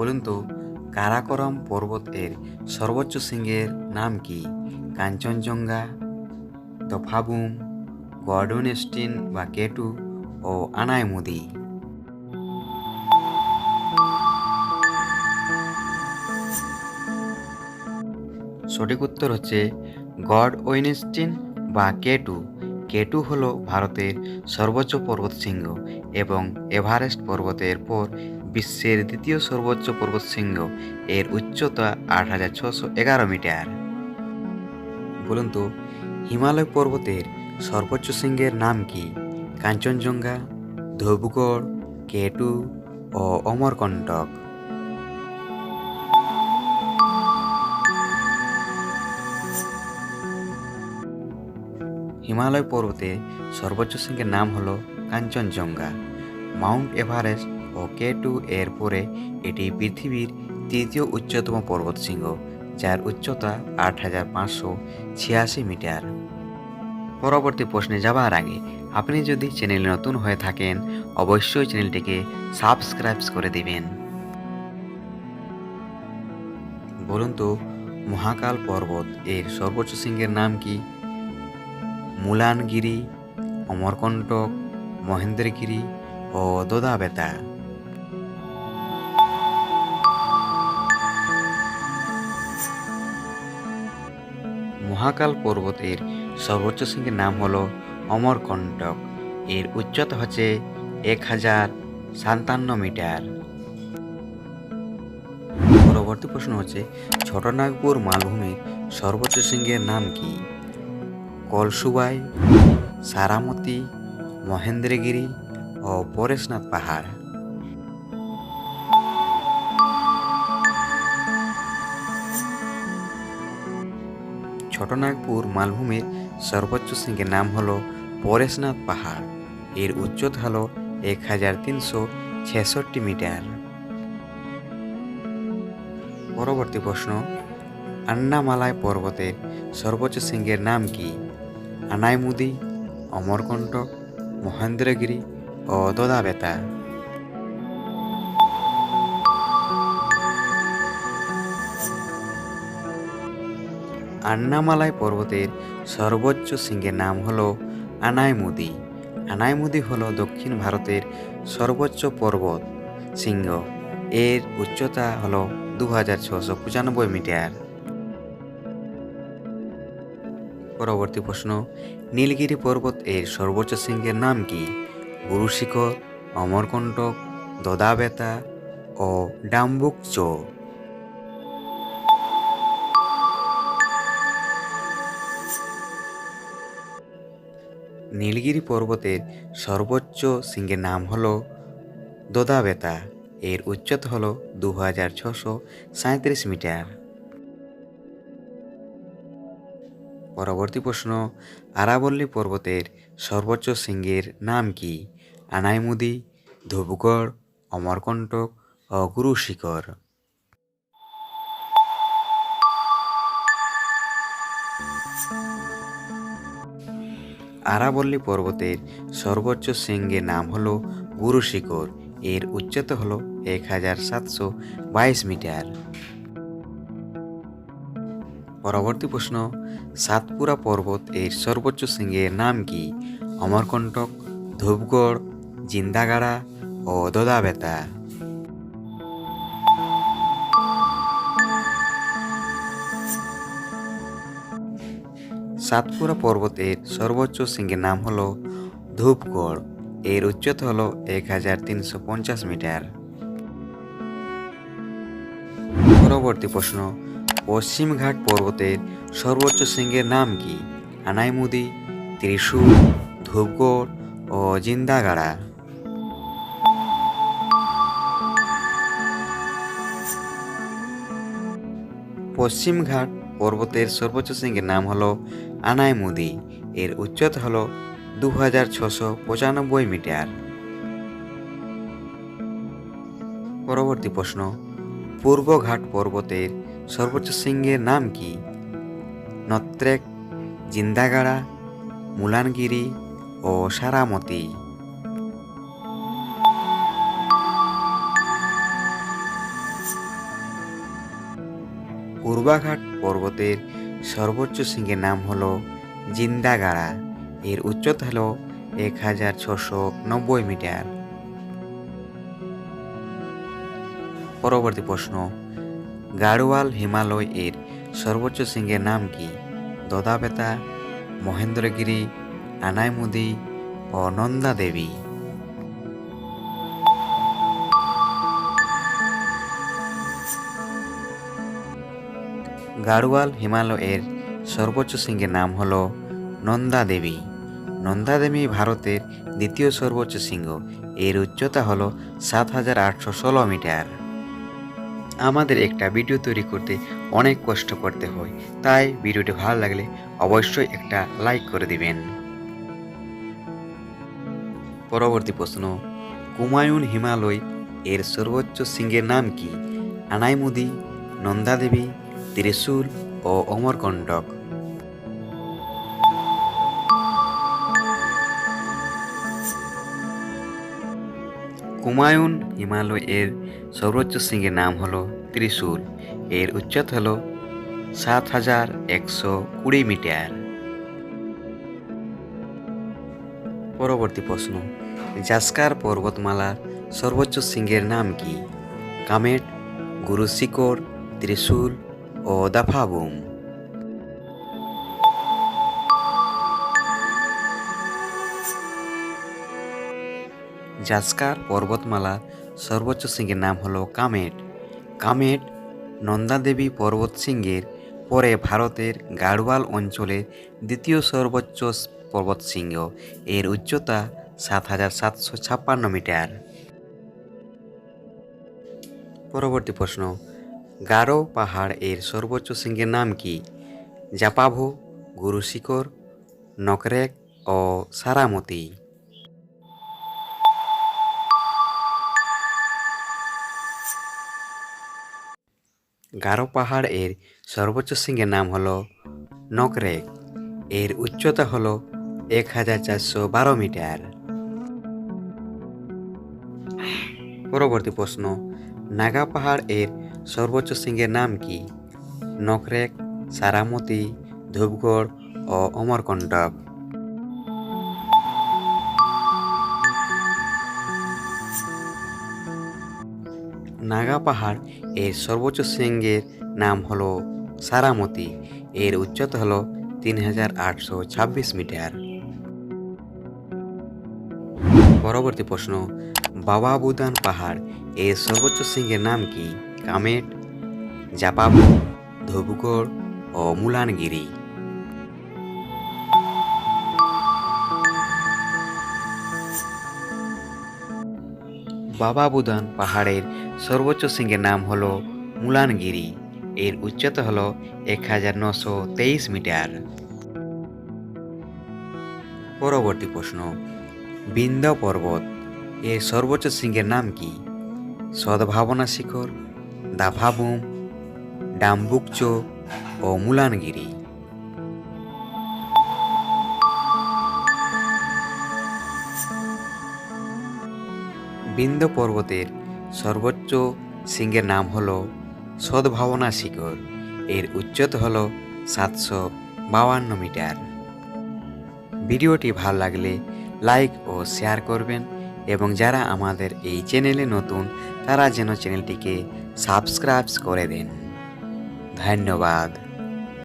বলুন তো, কারাকরম পর্বত এর সর্বোচ্চ শৃঙ্গের নাম কি? কাঞ্চনজঙ্ঘা, তফাবুম, গর্ডনস্টিন বা কেটু ও আনাইমুদি? সঠিক উত্তর হচ্ছে গড ওয়েনেস্টিন বা কেটু। কেটু হলো ভারতের সর্বোচ্চ পর্বত শৃঙ্গ এবং এভারেস্ট পর্বতের পর বিশ্বের দ্বিতীয় সর্বোচ্চ পর্বতশৃঙ্গ এর উচ্চতা আট হাজার ছশো এগারো মিটার। বলুন তো, হিমালয় পর্বতের সর্বোচ্চ শৃঙ্গের নাম কি? কাঞ্চনজঙ্ঘা ধূপগড় কেটু ও অমরকণ্টক হিমালয় পর্বতে সর্বোচ্চ শৃঙ্গের নাম হলো কাঞ্চনজঙ্ঘা। মাউন্ট এভারেস্ট ও কে টু এর পরে এটি পৃথিবীর তৃতীয় উচ্চতম পর্বতশৃঙ্গ, যার উচ্চতা আট হাজার পাঁচশো ছিয়াশি মিটার। পরবর্তী প্রশ্নে যাওয়ার আগে আপনি যদি চ্যানেলে নতুন হয়ে থাকেন, অবশ্যই চ্যানেলটিকে সাবস্ক্রাইব করে দিবেন। বলুন তো, মহাকাল পর্বত এর সর্বোচ্চ শৃঙ্গের নাম কি? মুলানগিরি অমরকণ্টক মহেন্দ্রগিরি ও দোদাবেতা। মহাকাল পর্বতের সর্বোচ্চ শৃঙ্গের নাম হল অমরকণ্টক। এর উচ্চতা হচ্ছে এক হাজার সাতান্ন মিটার। পরবর্তী প্রশ্ন হচ্ছে, ছোটনাগপুর মালভূমির সর্বোচ্চ শৃঙ্গের নাম কি? কলসুবাই, সারামতি, মহেন্দ্রগিরি ও পরেশনাথ পাহাড়। ছোটনাগপুর মালভূমির সর্বোচ্চ শৃঙ্গের নাম হল পরেশনাথ পাহাড়। এর উচ্চতা হলো এক হাজার তিনশো ছেষট্টি মিটার। পরবর্তী প্রশ্ন, আন্নামালাই পর্বতের সর্বোচ্চ শৃঙ্গের নাম কি? আনাইমুদি, অমরকণ্টক, মহেন্দ্রগিরি ও দোদাবেতা। আন্নামালাই পর্বতের সর্বোচ্চ শৃঙ্গের নাম হল আনায়মুদি আনাইমুদি হল দক্ষিণ ভারতের সর্বোচ্চ পর্বত শৃঙ্গ। এর উচ্চতা হল দু হাজার ছশো পঁচানব্বই মিটার। পরবর্তী প্রশ্ন, নীলগিরি পর্বত এর সর্বোচ্চ শৃঙ্গের নাম কি? গুরু শিখর, অমরকণ্টক, দদাবেতা ও ডাম্বুক নীলগিরি পর্বতের সর্বোচ্চ শৃঙ্গের নাম হল দোদাবেতা। এর উচ্চতা হল দু হাজার ছশো সাঁত্রিশ মিটার। পরবর্তী প্রশ্ন, আরাবল্লী পর্বতের সর্বোচ্চ শৃঙ্গের নাম কি? আনাইমুদি ধূপগড় অমরকণ্টক ও গুরু শিখর আরাবল্লী পর্বতের সর্বোচ্চ শৃঙ্গের নাম হল গুরু শিখর। এর উচ্চতা হল এক হাজার সাতশো বাইশ মিটার। পরবর্তী প্রশ্ন, সাতপুরা পর্বত এর সর্বোচ্চ শৃঙ্গের নাম কি? অমরকণ্টক, ধূপগড়, জিন্দাগাড়া ও দোদাবেতা। সাতপুরা পর্বতের সর্বোচ্চ শৃঙ্গের নাম হল ধূপগড়। এর উচ্চতা হলো এক হাজার তিনশো পঞ্চাশ মিটার। পরবর্তী প্রশ্ন পশ্চিমঘাট পর্বতের সর্বোচ্চ শৃঙ্গের নাম কি? আনাইমুদি, ত্রিশূল, ধূপগড় ও জিন্দাগাড়া। পশ্চিমঘাট পর্বতের সর্বোচ্চ শৃঙ্গের নাম হলো আনাইমুদি। এর উচ্চতা হল দু হাজার ছশো পঁচানব্বই মিটার। পরবর্তী প্রশ্ন, পূর্বঘাট পর্বতের সর্বোচ্চ শৃঙ্গের নাম কি? নত্রেক, জিন্দাগাড়া, মুলানগিরি ও সারামতি। ধুবাঘাট পর্বতের সর্বোচ্চ শৃঙ্গের নাম হলো জিন্দাগাড়া। এর উচ্চতা হলো এক হাজার ছশো নব্বই মিটার। পরবর্তী প্রশ্ন, গাড়োয়াল হিমালয় এর সর্বোচ্চ শৃঙ্গের নাম কি? দদাবেতা মহেন্দ্রগিরি, আনাইমুদি, ও নন্দা দেবী গাড়োয়াল হিমালয়ের সর্বোচ্চ শৃঙ্গের নাম হল নন্দা দেবী নন্দা দেবী ভারতের দ্বিতীয় সর্বোচ্চ শৃঙ্গ। এর উচ্চতা হল সাত হাজার আটশো ষোলো মিটার। আমাদের একটা ভিডিও তৈরি করতে অনেক কষ্ট করতে হয়, তাই ভিডিওটি ভালো লাগলে অবশ্যই একটা লাইক করে দিবেন। পরবর্তী প্রশ্ন কুমায়ুন হিমালয় এর সর্বোচ্চ শৃঙ্গের নাম কি? আনাইমুদি, নন্দাদেবী ত্রিশূল ও অমরকণ্ডক কুমায়ুন হিমালয় এর সর্বোচ্চ শৃঙ্গের নাম হল ত্রিশূল। এর উচ্চতা হল সাত হাজার একশো কুড়ি মিটার। পরবর্তী প্রশ্ন, জাস্কার পর্বতমালার সর্বোচ্চ শৃঙ্গের নাম কি? কামেট গুরু শিকড় ত্রিশূল ও দাফাবুম জাস্কার পর্বতমালা সর্বোচ্চ শৃঙ্গের নাম হলো কামেট। কামেট নন্দাদেবী পর্বত শৃঙ্গের পরে ভারতের গাড়োয়াল অঞ্চলের দ্বিতীয় সর্বোচ্চ পর্বত শৃঙ্গ এর উচ্চতা সাত হাজার সাতশো ছাপ্পান্ন মিটার। পরবর্তী প্রশ্ন গারো পাহাড় এর সর্বোচ্চ শৃঙ্গের নাম কি? জাপাভো গুরু শিকর নকরেক ও সারামতি। গারো পাহাড় এর সর্বোচ্চ শৃঙ্গের নাম হল নকরেক। এর উচ্চতা হল এক হাজার চারশো বারো মিটার। পরবর্তী প্রশ্ন, নাগা পাহাড় এর সর্বোচ্চ সিংহের নাম কি? নকরেক সারামতি, ধূপগড় ও অমরকণ্টক নাগা পাহাড় এর সর্বোচ্চ শৃঙ্গের নাম হলো সারামতি। এর উচ্চতা হলো তিন হাজার আটশো ছাব্বিশ মিটার। পরবর্তী প্রশ্ন, বাবা বুদান পাহাড় এর সর্বোচ্চ শৃঙ্গের নাম কি? কামেট জাপাবু, ধবুগড় ও মুলানগিরি। বাবা বুদান পাহাড়ের সর্বোচ্চ শৃঙ্গের নাম হলো মুলানগিরি। এর উচ্চতা হলো এক হাজার নশো তেইশ মিটার। পরবর্তী প্রশ্ন বিন্দ পর্বত এর সর্বোচ্চ শৃঙ্গের নাম কি? সদ্ভাবনা শিখর দাভাবুম, ডাম্বুকচো ও মুলানগিরি। বিন্দ পর্বতের সর্বোচ্চ শৃঙ্গের নাম হল সদ্ভাবনা শিখর। এর উচ্চতা হল সাতশো বাউান্ন মিটার। ভিডিওটি ভালো লাগলে লাইক ও শেয়ার করবেন এবং যারা আমাদের এই চ্যানেলে নতুন, তারা যেন চ্যানেলটিকে সাবস্ক্রাইব করে দেন ধন্যবাদ